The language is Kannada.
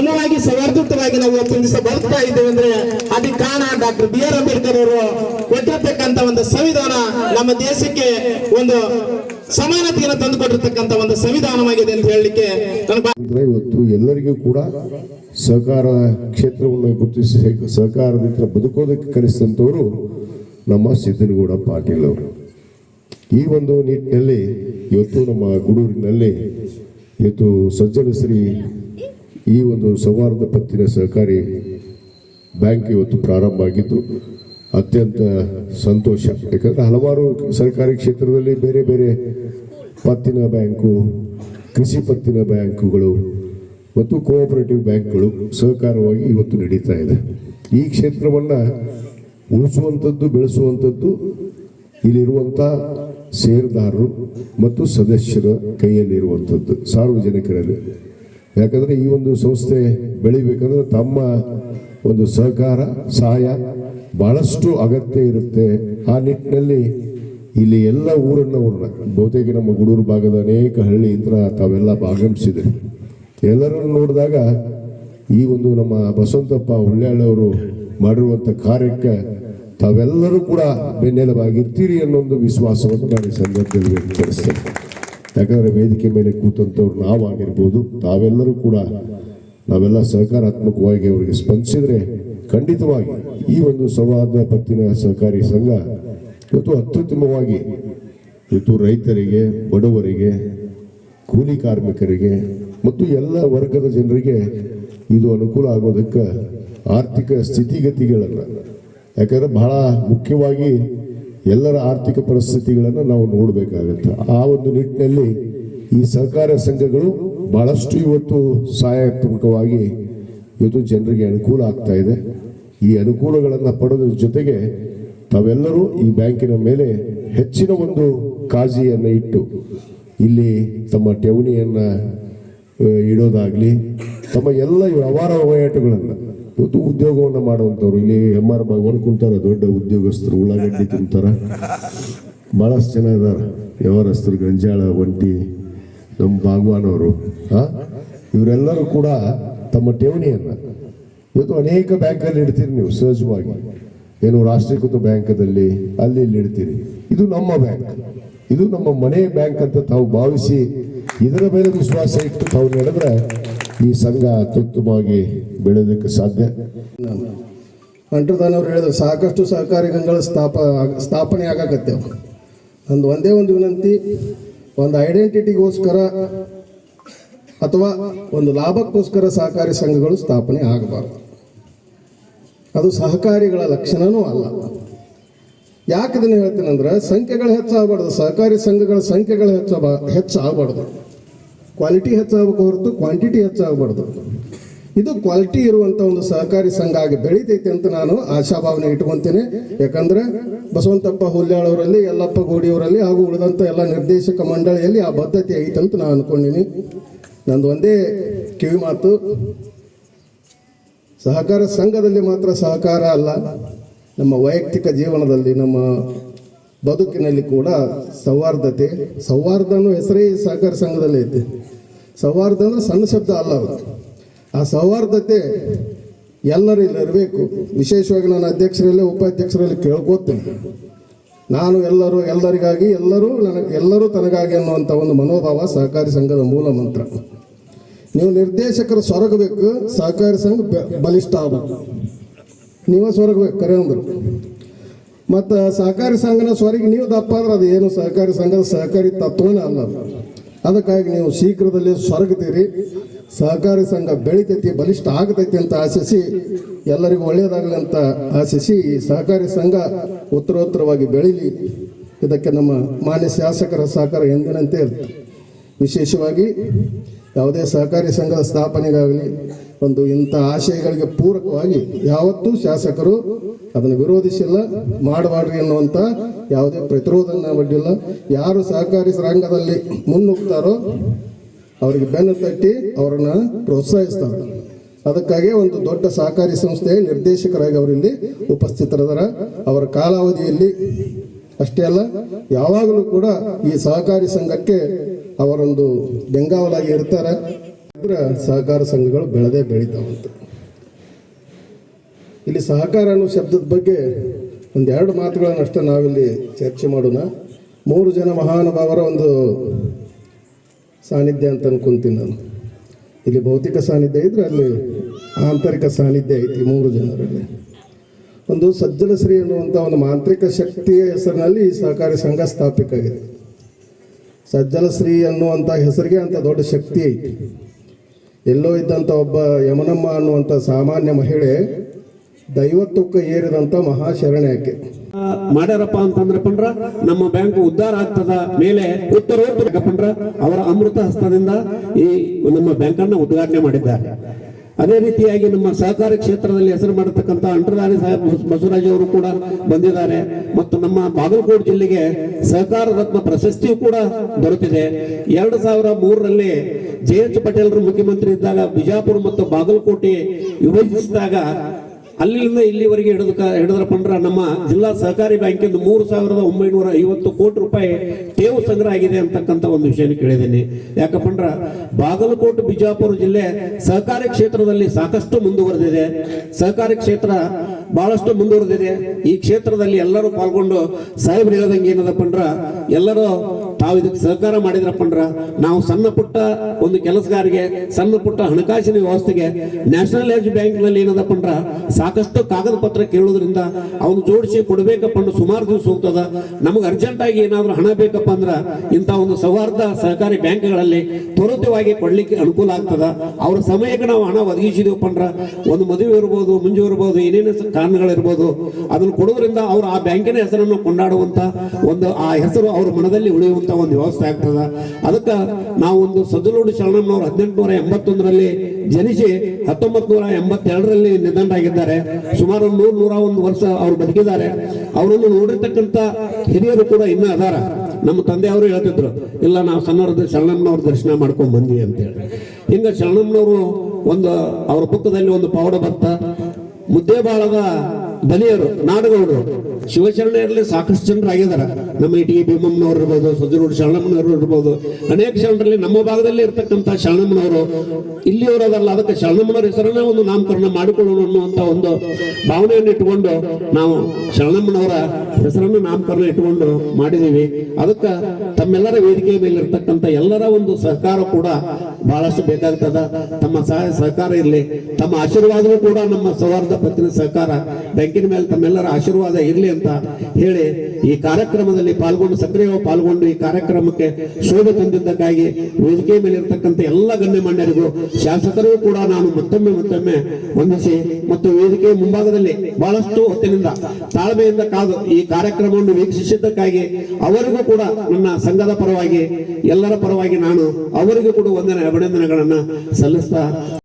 ಸಮವಾಗಿ ಸೌಹಾರ್ದಯುತವಾಗಿ ನಾವು ಇವತ್ತಿನ ದಿವಸ ಬರ್ತಾ ಇದ್ದೇವೆ ಅಂದ್ರೆ ಅದಕ್ಕೆ ಕಾರಣ ಡಾಕ್ಟರ್ ಬಿ ಆರ್ ಅಂಬೇಡ್ಕರ್ ಅವರು ಕೊಟ್ಟಿರ್ತಕ್ಕಂತ ಒಂದು ಸಂವಿಧಾನ ನಮ್ಮ ದೇಶಕ್ಕೆ ಒಂದು ಸಮಾನತೆಯನ್ನು ತಂದುಕೊಟ್ಟಿರ್ತಕ್ಕಂಥ ಒಂದು ಸಂವಿಧಾನವಾಗಿದೆ ಅಂತ ಹೇಳಲಿಕ್ಕೆ ಇವತ್ತು ಎಲ್ಲರಿಗೂ ಕೂಡ ಸಹಕಾರ ಕ್ಷೇತ್ರವನ್ನು ಗುರುತಿಸಿ ಸಹಕಾರದಿಂದ ಬದುಕೋದಕ್ಕೆ ಕಲಿಸಿದಂಥವರು ನಮ್ಮ ಸಿದ್ದನಗೌಡ ಪಾಟೀಲ್ ಅವರು. ಈ ಒಂದು ನಿಟ್ಟಿನಲ್ಲಿ ಇವತ್ತು ನಮ್ಮ ಗುಡೂರಿನಲ್ಲಿ ಇವತ್ತು ಸಜ್ಜನ ಶ್ರೀ ಈ ಒಂದು ಸೌಹಾರ್ದ ಪತ್ತಿನ ಸಹಕಾರಿ ಬ್ಯಾಂಕ್ ಇವತ್ತು ಪ್ರಾರಂಭ ಆಗಿದ್ದು ಅತ್ಯಂತ ಸಂತೋಷ. ಯಾಕಂದರೆ ಹಲವಾರು ಸರ್ಕಾರಿ ಕ್ಷೇತ್ರದಲ್ಲಿ ಬೇರೆ ಬೇರೆ ಪತ್ತಿನ ಬ್ಯಾಂಕು, ಕೃಷಿ ಪತ್ತಿನ ಬ್ಯಾಂಕುಗಳು ಮತ್ತು ಕೋಆಪರೇಟಿವ್ ಬ್ಯಾಂಕ್ಗಳು ಸಹಕಾರವಾಗಿ ಇವತ್ತು ನಡೀತಾ ಇದೆ. ಈ ಕ್ಷೇತ್ರವನ್ನು ಉಳಿಸುವಂಥದ್ದು, ಬೆಳೆಸುವಂಥದ್ದು ಇಲ್ಲಿರುವಂಥ ಷೇರುದಾರರು ಮತ್ತು ಸದಸ್ಯರ ಕೈಯಲ್ಲಿರುವಂಥದ್ದು, ಸಾರ್ವಜನಿಕರಲ್ಲಿ. ಯಾಕಂದ್ರೆ ಈ ಒಂದು ಸಂಸ್ಥೆ ಬೆಳಿಬೇಕಂದ್ರೆ ತಮ್ಮ ಒಂದು ಸಹಕಾರ, ಸಹಾಯ ಬಹಳಷ್ಟು ಅಗತ್ಯ ಇರುತ್ತೆ. ಆ ನಿಟ್ಟಿನಲ್ಲಿ ಇಲ್ಲಿ ಎಲ್ಲ ಊರನ್ನವ್ರನ್ನ, ಬಹುತೇಕ ನಮ್ಮ ಗುಡೂರು ಭಾಗದ ಅನೇಕ ಹಳ್ಳಿ ಇತರ ತಾವೆಲ್ಲ ಆಗಮಿಸಿದೆ ಎಲ್ಲರನ್ನು ನೋಡಿದಾಗ ಈ ಒಂದು ನಮ್ಮ ಬಸವಂತಪ್ಪ ಹುಳ್ಳ್ಯಾಳವರು ಮಾಡಿರುವಂಥ ಕಾರ್ಯಕ್ಕೆ ತಾವೆಲ್ಲರೂ ಕೂಡ ಬೆನ್ನೆಲುಬಾಗಿರ್ತೀರಿ ಅನ್ನೋ ಒಂದು ವಿಶ್ವಾಸವನ್ನು ನಾನು ಈ ಸಂದರ್ಭದಲ್ಲಿ ವ್ಯಕ್ತಪಡಿಸ್ತೇನೆ. ಯಾಕಂದ್ರೆ ವೇದಿಕೆ ಮೇಲೆ ಕೂತಂಥವ್ರು ನಾವಾಗಿರ್ಬೋದು, ತಾವೆಲ್ಲರೂ ಕೂಡ ನಾವೆಲ್ಲ ಸಹಕಾರಾತ್ಮಕವಾಗಿ ಅವರಿಗೆ ಸ್ಪಂದಿಸಿದರೆ ಖಂಡಿತವಾಗಿ ಈ ಒಂದು ಸಂವಾದ ಪತ್ತಿನ ಸಹಕಾರಿ ಸಂಘ ಇವತ್ತು ಅತ್ಯುತ್ತಮವಾಗಿ ಇವತ್ತು ರೈತರಿಗೆ, ಬಡವರಿಗೆ, ಕೂಲಿ ಕಾರ್ಮಿಕರಿಗೆ ಮತ್ತು ಎಲ್ಲ ವರ್ಗದ ಜನರಿಗೆ ಇದು ಅನುಕೂಲ ಆಗೋದಕ್ಕೆ ಆರ್ಥಿಕ ಸ್ಥಿತಿಗತಿಗಳನ್ನು. ಯಾಕಂದ್ರೆ ಬಹಳ ಮುಖ್ಯವಾಗಿ ಎಲ್ಲರ ಆರ್ಥಿಕ ಪರಿಸ್ಥಿತಿಗಳನ್ನು ನಾವು ನೋಡಬೇಕಾಗುತ್ತೆ. ಆ ಒಂದು ನಿಟ್ಟಿನಲ್ಲಿ ಈ ಸಹಕಾರ ಸಂಘಗಳು ಬಹಳಷ್ಟು ಇವತ್ತು ಸಹಾಯಾತ್ಮಕವಾಗಿ ಇವತ್ತು ಜನರಿಗೆ ಅನುಕೂಲ ಆಗ್ತಾ ಇದೆ. ಈ ಅನುಕೂಲಗಳನ್ನು ಪಡೆದ ಜೊತೆಗೆ ತಾವೆಲ್ಲರೂ ಈ ಬ್ಯಾಂಕಿನ ಮೇಲೆ ಹೆಚ್ಚಿನ ಒಂದು ಕಾಳಜಿಯನ್ನು ಇಟ್ಟು ಇಲ್ಲಿ ತಮ್ಮ ಠೇವಣಿಯನ್ನು ಇಡೋದಾಗಲಿ, ತಮ್ಮ ಎಲ್ಲ ವ್ಯವಹಾರ ವಹಿವಾಟುಗಳನ್ನು ಇವತ್ತು ಉದ್ಯೋಗವನ್ನು ಮಾಡುವಂಥವ್ರು, ಇಲ್ಲಿ ಎಂ ಆರ್ ಭಗವಾನ್ ಕುಂತಾರ, ದೊಡ್ಡ ಉದ್ಯೋಗಸ್ಥರು, ಉಳ್ಳಾಗಡ್ಡಿ ತಿಂತಾರ. ಭಾಳಷ್ಟು ಜನ ಇದಾರೆ. ವ್ಯವಹಾರಸ್ಥರು, ಗಂಜಾಳ, ಒಂಟಿ, ನಮ್ಮ ಭಾಗವಾನ್ ಅವರು ಆ? ಇವರೆಲ್ಲರೂ ಕೂಡ ತಮ್ಮ ಠೇವಣಿಯನ್ನು ಇವತ್ತು ಅನೇಕ ಬ್ಯಾಂಕಲ್ಲಿ ಇಡ್ತೀರಿ ನೀವು, ಸಹಜವಾಗಿ. ಏನು ರಾಷ್ಟ್ರೀಕೃತ ಬ್ಯಾಂಕದಲ್ಲಿ, ಅಲ್ಲಿ ಇಲ್ಲಿ ಇಡ್ತೀರಿ. ಇದು ನಮ್ಮ ಬ್ಯಾಂಕ್. ಇದು ನಮ್ಮ ಮನೆ ಬ್ಯಾಂಕ್ ಅಂತ ತಾವು ಭಾವಿಸಿ, ಇದರ ಮೇಲೆ ವಿಶ್ವಾಸ ಇಟ್ಟು ತಾವು ನಡೆದ್ರೆ ಈ ಸಂಘ ಅತ್ಯುತ್ತಮವಾಗಿ ಬೆಳೆಯೋದಕ್ಕೆ ಸಾಧ್ಯ. ಅಂಟರ್ದಾನವ್ರು ಹೇಳಿದ್ರು, ಸಾಕಷ್ಟು ಸಹಕಾರಿ ಸಂಘಗಳ ಸ್ಥಾಪ, ಸ್ಥಾಪನೆ ಆಗಕತ್ತೆ ನಂದು ಒಂದೇ ಒಂದು ವಿನಂತಿ, ಒಂದು ಐಡೆಂಟಿಟಿಗೋಸ್ಕರ ಅಥವಾ ಒಂದು ಲಾಭಕ್ಕೋಸ್ಕರ ಸಹಕಾರಿ ಸಂಘಗಳು ಸ್ಥಾಪನೆ ಆಗಬಾರ್ದು. ಅದು ಸಹಕಾರಿಗಳ ಲಕ್ಷಣನೂ ಅಲ್ಲ. ಯಾಕೆ ಇದನ್ನು ಹೇಳ್ತೀನಂದ್ರೆ, ಸಂಖ್ಯೆಗಳು ಹೆಚ್ಚಾಗಬಾರ್ದು. ಸಹಕಾರಿ ಸಂಘಗಳ ಸಂಖ್ಯೆಗಳು ಹೆಚ್ಚ ಹೆಚ್ಚಾಗಬಾರ್ದು. ಕ್ವಾಲಿಟಿ ಹೆಚ್ಚಾಗಬೇಕು ಹೊರತು ಕ್ವಾಂಟಿಟಿ ಹೆಚ್ಚಾಗಬಾರ್ದು. ಇದು ಕ್ವಾಲಿಟಿ ಇರುವಂಥ ಒಂದು ಸಹಕಾರಿ ಸಂಘ ಆಗಿ ಬೆಳೀತೈತೆ ಅಂತ ನಾನು ಆಶಾಭಾವನೆ ಇಟ್ಕೊತೀನಿ. ಯಾಕಂದ್ರೆ ಬಸವಂತಪ್ಪ ಹುಲ್ಯಾಳವರಲ್ಲಿ ಯಲ್ಲಪ್ಪ ಗೋಡಿಯವರಲ್ಲಿ ಹಾಗೂ ಉಳಿದಂಥ ಎಲ್ಲ ನಿರ್ದೇಶಕ ಮಂಡಳಿಯಲ್ಲಿ ಆ ಬದ್ಧತೆ ಐತೆ ಅಂತ ನಾನು ಅಂದ್ಕೊಂಡಿನಿ ನಂದು ಒಂದೇ ಕಿವಿ ಮಾತು. ಸಹಕಾರ ಸಂಘದಲ್ಲಿ ಮಾತ್ರ ಸಹಕಾರ ಅಲ್ಲ, ನಮ್ಮ ವೈಯಕ್ತಿಕ ಜೀವನದಲ್ಲಿ, ನಮ್ಮ ಬದುಕಿನಲ್ಲಿ ಕೂಡ ಸೌಹಾರ್ದತೆ, ಸೌಹಾರ್ದನೂ ಹೆಸರೇ ಸಹಕಾರ ಸಂಘದಲ್ಲಿ ಐತೆ. ಸೌಹಾರ್ದ ಅಂದ್ರೆ ಸಣ್ಣ ಶಬ್ದ ಅಲ್ಲ ಅದು. ಆ ಸೌಹಾರ್ದತೆ ಎಲ್ಲರೂ ಇಲ್ಲಿ ಇರಬೇಕು. ವಿಶೇಷವಾಗಿ ನಾನು ಅಧ್ಯಕ್ಷರಲ್ಲಿ, ಉಪಾಧ್ಯಕ್ಷರಲ್ಲಿ ಕೇಳ್ಕೋತೀನಿ. ನಾನು ಎಲ್ಲರೂ, ಎಲ್ಲರಿಗಾಗಿ ಎಲ್ಲರೂ ನನಗೆ, ಎಲ್ಲರೂ ತನಗಾಗಿ ಅನ್ನುವಂಥ ಒಂದು ಮನೋಭಾವ ಸಹಕಾರಿ ಸಂಘದ ಮೂಲ ಮಂತ್ರ. ನೀವು ನಿರ್ದೇಶಕರು ಸೊರಗಬೇಕು ಸಹಕಾರಿ ಸಂಘ ಬಲಿಷ್ಠ ಆಗಬೇಕು. ನೀವೇ ಸೊರಗಬೇಕು ಕರೆ ಅಂದರು. ಮತ್ತು ಸಹಕಾರಿ ಸಂಘನ ಸ್ವರಿಗೆ ನೀವು ದಪ್ಪ ಅದು ಏನು ಸಹಕಾರಿ ಸಂಘದ ಸಹಕಾರಿ ತತ್ವನೇ ಅಲ್ಲ. ಅದಕ್ಕಾಗಿ ನೀವು ಶೀಘ್ರದಲ್ಲಿ ಸ್ವರ್ಗತೀರಿ. ಸಹಕಾರಿ ಸಂಘ ಬೆಳಿತೈತಿ, ಬಲಿಷ್ಠ ಆಗತೈತಿ ಅಂತ ಆಶಿಸಿ, ಎಲ್ಲರಿಗೂ ಒಳ್ಳೆಯದಾಗಲಿ ಅಂತ ಆಶಿಸಿ ಈ ಸಹಕಾರಿ ಸಂಘ ಉತ್ತರೋತ್ತರವಾಗಿ ಬೆಳೀಲಿ. ಇದಕ್ಕೆ ನಮ್ಮ ಮಾನ್ಯ ಶಾಸಕರ ಸಹಕಾರ ಎಂದಿನಂತೆ ಇರುತ್ತೆ ವಿಶೇಷವಾಗಿ ಯಾವುದೇ ಸಹಕಾರಿ ಸಂಘದ ಸ್ಥಾಪನೆಗಾಗಲಿ ಒಂದು ಇಂಥ ಆಶಯಗಳಿಗೆ ಪೂರಕವಾಗಿ ಯಾವತ್ತೂ ಶಾಸಕರು ಅದನ್ನು ವಿರೋಧಿಸಿಲ್ಲ, ಮಾಡಬಾರ್ದು ಅನ್ನುವಂಥ ಯಾವುದೇ ಪ್ರತಿರೋಧನ ಒಡ್ಡಿಲ್ಲ. ಯಾರು ಸಹಕಾರಿ ರಂಗದಲ್ಲಿ ಮುನ್ನುಗ್ತಾರೋ ಅವರಿಗೆ ಬೆನ್ನು ತಟ್ಟಿ ಅವರನ್ನು ಪ್ರೋತ್ಸಾಹಿಸ್ತಾರೆ. ಅದಕ್ಕಾಗಿ ಒಂದು ದೊಡ್ಡ ಸಹಕಾರಿ ಸಂಸ್ಥೆಯ ನಿರ್ದೇಶಕರಾಗಿ ಅವರಿಲ್ಲಿ ಉಪಸ್ಥಿತರಿದ್ದಾರೆ. ಅವರ ಕಾಲಾವಧಿಯಲ್ಲಿ ಅಷ್ಟೇ ಅಲ್ಲ, ಯಾವಾಗಲೂ ಕೂಡ ಈ ಸಹಕಾರಿ ಸಂಘಕ್ಕೆ ಅವರೊಂದು ಬೆಂಗಾವಲಾಗಿ ಇರ್ತಾರೆ. ಸಹಕಾರ ಸಂಘಗಳು ಬೆಳೆದೇ ಬೆಳಿತಾವಂತ. ಇಲ್ಲಿ ಸಹಕಾರ ಅನ್ನೋ ಶಬ್ದದ ಬಗ್ಗೆ ಒಂದೆರಡು ಮಾತುಗಳನ್ನಷ್ಟೇ ನಾವಿಲ್ಲಿ ಚರ್ಚೆ ಮಾಡೋಣ. ಮೂರು ಜನ ಮಹಾನುಭಾವರ ಒಂದು ಸಾನ್ನಿಧ್ಯ ಅಂತ ಅನ್ಕೊಂತೀನಿ ನಾನು. ಇಲ್ಲಿ ಭೌತಿಕ ಸಾನ್ನಿಧ್ಯ ಇದ್ರೆ ಅಲ್ಲಿ ಆಂತರಿಕ ಸಾನ್ನಿಧ್ಯ ಐತಿ ಮೂರು ಜನರಲ್ಲಿ. ಒಂದು ಸಜ್ಜನ ಶ್ರೀ ಅನ್ನುವಂಥ ಒಂದು ಮಾಂತ್ರಿಕ ಶಕ್ತಿಯ ಹೆಸರಿನಲ್ಲಿ ಈ ಸಹಕಾರಿ ಸಂಘ ಸ್ಥಾಪಿಕಾಗಿದೆ ಸಜ್ಜಲ ಶ್ರೀ ಅನ್ನುವಂಥ ಹೆಸರಿಗೆ ಅಂತ ದೊಡ್ಡ ಶಕ್ತಿ ಐತಿ. ಎಲ್ಲೋ ಇದ್ದಂಥ ಒಬ್ಬ ಯಮನಮ್ಮ ಅನ್ನುವಂಥ ಸಾಮಾನ್ಯ ಮಹಿಳೆ ದೈವತ್ವಕ್ಕೆ ಏರಿದಂಥ ಮಹಾಶರಣೆ ಆ, ಮಾಡ್ಯಾರಪ್ಪ ಅಂತಂದ್ರೆ ಪಂಡ್ರ ನಮ್ಮ ಬ್ಯಾಂಕ್ ಉದ್ಧಾರ ಆಗ್ತದ ಮೇಲೆ ಉತ್ತರೋತ್ತರ ಪಂಡ್ರ ಅವರ ಅಮೃತ ಹಸ್ತದಿಂದ ಈ ನಮ್ಮ ಬ್ಯಾಂಕ್ ಅನ್ನ ಉದ್ಘಾಟನೆ ಮಾಡಿದ್ದಾರೆ. ಅದೇ ರೀತಿಯಾಗಿ ನಮ್ಮ ಸಹಕಾರ ಕ್ಷೇತ್ರದಲ್ಲಿ ಹೆಸರು ಮಾಡತಕ್ಕಂಥ ಅಂಟರಾಣಿ ಸಾಹೇಬ್ ಬಸ- ಬಸವರಾಜ್ ಅವರು ಕೂಡ ಬಂದಿದ್ದಾರೆ. ಮತ್ತು ನಮ್ಮ ಬಾಗಲಕೋಟೆ ಜಿಲ್ಲೆಗೆ ಸಹಕಾರ ರತ್ನ ಪ್ರಶಸ್ತಿಯು ಕೂಡ ದೊರೆತಿದೆ. ಎರಡು ಸಾವಿರ ಮೂರರಲ್ಲಿ ಜೆ ಎಚ್ ಪಟೇಲ್ರು ಮುಖ್ಯಮಂತ್ರಿ ಇದ್ದಾಗ ಬಿಜಾಪುರ ಮತ್ತು ಬಾಗಲಕೋಟೆ ವಿಭಜಿಸಿದಾಗ ಅಲ್ಲಿಂದ ಇಲ್ಲಿವರೆಗೆ ಹಿಡಿದು ಹಿಡಿದ್ರಪ್ಪ ಅಂದ್ರೆ ನಮ್ಮ ಜಿಲ್ಲಾ ಸಹಕಾರಿ ಬ್ಯಾಂಕಿಂದ ಮೂರು ಸಾವಿರದ ಒಂಬೈನೂರ ಐವತ್ತು ಕೋಟಿ ರೂಪಾಯಿ ಠೇವು ಸಂಗ್ರಹ ಆಗಿದೆ ಅಂತಕ್ಕಂಥ ಒಂದು ವಿಷಯನ ಕೇಳಿದ್ದೀನಿ. ಯಾಕಪ್ಪಂದ್ರ ಬಾಗಲಕೋಟೆ, ಬಿಜಾಪುರ ಜಿಲ್ಲೆ ಸಹಕಾರಿ ಕ್ಷೇತ್ರದಲ್ಲಿ ಸಾಕಷ್ಟು ಮುಂದುವರೆದಿದೆ. ಸಹಕಾರಿ ಕ್ಷೇತ್ರ ಬಹಳಷ್ಟು ಮುಂದುವರೆದಿದೆ. ಈ ಕ್ಷೇತ್ರದಲ್ಲಿ ಎಲ್ಲರೂ ಪಾಲ್ಗೊಂಡು ಸಾಹೇಬ್ರು ಹೇಳ್ದಂಗೆ ಏನದಪ್ಪಂದ್ರ ಎಲ್ಲರೂ ತಾವು ಇದಕ್ಕೆ ಸಹಕಾರ ಮಾಡಿದ್ರಪ್ಪ ಅಂದ್ರೆ ನಾವು ಸಣ್ಣ ಪುಟ್ಟ ಒಂದು ಕೆಲಸಗಾರಿಗೆ, ಸಣ್ಣ ಪುಟ್ಟ ಹಣಕಾಸಿನ ವ್ಯವಸ್ಥೆಗೆ ನ್ಯಾಷನಲ್ ಏಜ್ ಬ್ಯಾಂಕ್ನಲ್ಲಿ ಏನದಪ್ಪಂದ್ರ ಸಾಕಷ್ಟು ಕಾಗದ ಪತ್ರ ಕೇಳೋದ್ರಿಂದ ಅವನು ಜೋಡಿಸಿ ಕೊಡಬೇಕಪ್ಪ ಅಂದ್ರೆ ಸುಮಾರು ದಿವಸ ಹೋಗ್ತದ. ನಮಗೆ ಅರ್ಜೆಂಟ್ ಆಗಿ ಏನಾದ್ರೂ ಹಣ ಬೇಕಪ್ಪ ಅಂದ್ರ ಇಂಥ ಒಂದು ಸೌಹಾರ್ದ ಸಹಕಾರಿ ಬ್ಯಾಂಕ್ಗಳಲ್ಲಿ ತ್ವರಿತವಾಗಿ ಕೊಡ್ಲಿಕ್ಕೆ ಅನುಕೂಲ ಆಗ್ತದ. ಅವ್ರ ಸಮಯಕ್ಕೆ ನಾವು ಹಣ ಒದಗಿಸಿದೀವಪ್ಪ ಅಂದ್ರ ಒಂದು ಮದುವೆ ಇರ್ಬೋದು, ಮುಂಜು ಇರ್ಬೋದು, ಏನೇನು ಕಾರಣಗಳಿರ್ಬೋದು, ಅದನ್ನು ಕೊಡೋದ್ರಿಂದ ಅವ್ರು ಆ ಬ್ಯಾಂಕಿನ ಹೆಸರನ್ನು ಕೊಂಡಾಡುವಂತ ಒಂದು ಆ ಹೆಸರು ಅವ್ರ ಮನದಲ್ಲಿ ಉಳಿಯುವಂತ ಒಂದು ವ್ಯವಸ್ಥೆ ಆಗ್ತದ. ಅದಕ್ಕೆ ನಾವು ಒಂದು ಸಜ್ಜಲೋಡು ಶರಣಮ್ಮನವರು ಹದಿನೆಂಟುನೂರ ಎಂಬತ್ತೊಂದರಲ್ಲಿ ಜನಿಸಿ ಹತ್ತೊಂಬತ್ ನೂರ ಎಂಬತ್ತೆರಡರಲ್ಲಿ ನಿಧನರಾಗಿದ್ದಾರೆ. ಸುಮಾರು ನೂರ ನೂರ ಒಂದು ವರ್ಷ ಅವರು ಬದುಕಿದ್ದಾರೆ. ಅವರನ್ನು ನೋಡಿರ್ತಕ್ಕಂಥ ಹಿರಿಯರು ಕೂಡ ಇನ್ನೂ ಅದಾರ. ನಮ್ಮ ತಂದೆಯವರು ಹೇಳ್ತಿದ್ರು, ಇಲ್ಲ, ನಾವು ಸಣ್ಣವ್ರ ಶರಣಮ್ಮನವ್ರ ದರ್ಶನ ಮಾಡ್ಕೊಂಡ್ ಬಂದ್ವಿ ಅಂತೇಳಿ. ಹಿಂಗ ಶರಣಮ್ಮನವರು ಒಂದು ಅವ್ರ ಪುಕ್ಕದಲ್ಲಿ ಒಂದು ಪೌಡ ಭತ್ತ ಮುದ್ದೇಬಾಳದ ಬಲಿಯರು ನಾಡುಗೌಡರು ಶಿವಶರಣೆಯಲ್ಲಿ ಸಾಕಷ್ಟು ಜನರು ಆಗಿದ್ದಾರೆ ನಮ್ಮ ಇಟಿ ಭೀಮಮ್ಮನವ್ರು ಇರ್ಬೋದು, ಸಜ್ಜನೂರು ಶರಣಮ್ಮನವರು ಇರ್ಬೋದು, ಅನೇಕ ಶರಣರಲ್ಲಿ ನಮ್ಮ ಭಾಗದಲ್ಲಿ ಇರ್ತಕ್ಕಂಥ ಶರಣಮ್ಮನವರು ಇಲ್ಲಿಯವರದಲ್ಲ ಅದಕ್ಕೆ ಶರಣಮ್ಮನವರ ಹೆಸರನ್ನ ಒಂದು ನಾಮಕರಣ ಮಾಡಿಕೊಳ್ಳೋಣ ಅನ್ನುವಂಥ ಒಂದು ಭಾವನೆಯನ್ನು ಇಟ್ಟುಕೊಂಡು ನಾವು ಶರಣಮ್ಮನವರ ಹೆಸರನ್ನು ನಾಮಕರಣ ಇಟ್ಟುಕೊಂಡು ಮಾಡಿದೀವಿ ಅದಕ್ಕೆ ತಮ್ಮೆಲ್ಲರ ವೇದಿಕೆಯ ಮೇಲೆ ಇರ್ತಕ್ಕಂಥ ಎಲ್ಲರ ಒಂದು ಸಹಕಾರ ಕೂಡ ಬಹಳಷ್ಟು ಬೇಕಾಗ್ತದ. ತಮ್ಮ ಸಹಾಯ ಸಹಕಾರ ಇರಲಿ. ತಮ್ಮ ಆಶೀರ್ವಾದವೂ ಕೂಡ ನಮ್ಮ ಸೌಹಾರ್ದ ಪತ್ತಿನ ಸಹಕಾರ. ಬ್ಯಾಂಕಿನ ಮೇಲೆ ತಮ್ಮೆಲ್ಲರ ಆಶೀರ್ವಾದ ಇರಲಿ ಅಂತ ಹೇಳಿ ಈ ಕಾರ್ಯಕ್ರಮದಲ್ಲಿ ಪಾಲ್ಗೊಂಡು ಸಕ್ರಿಯವಾಗಿ ಪಾಲ್ಗೊಂಡು ಈ ಕಾರ್ಯಕ್ರಮಕ್ಕೆ ಶೋಭೆ ತಂದಿದ್ದಕ್ಕಾಗಿ ವೇದಿಕೆ ಮೇಲೆ ಇರತಕ್ಕಂಥ ಎಲ್ಲ ಗಣ್ಯಮಾನ್ಯರಿಗೂ ಶಾಸಕರು ಕೂಡ ನಾನು ಮತ್ತೊಮ್ಮೆ ಮತ್ತೊಮ್ಮೆ ವಂದಿಸಿ ಮತ್ತು ವೇದಿಕೆ ಮುಂಭಾಗದಲ್ಲಿ ಬಹಳಷ್ಟು ಹೊತ್ತಿನಿಂದ ತಾಳ್ಮೆಯಿಂದ ಕಾದು ಈ ಕಾರ್ಯಕ್ರಮವನ್ನು ವೀಕ್ಷಿಸಿದ್ದಕ್ಕಾಗಿ ಅವರಿಗೂ ಕೂಡ ನನ್ನ ಸಂಘದ ಪರವಾಗಿ, ಎಲ್ಲರ ಪರವಾಗಿ ನಾನು ಅವರಿಗೂ ಕೂಡ ವಂದನೆ, ಅಭಿನಂದನೆಗಳನ್ನ ಸಲ್ಲಿಸ್ತಾ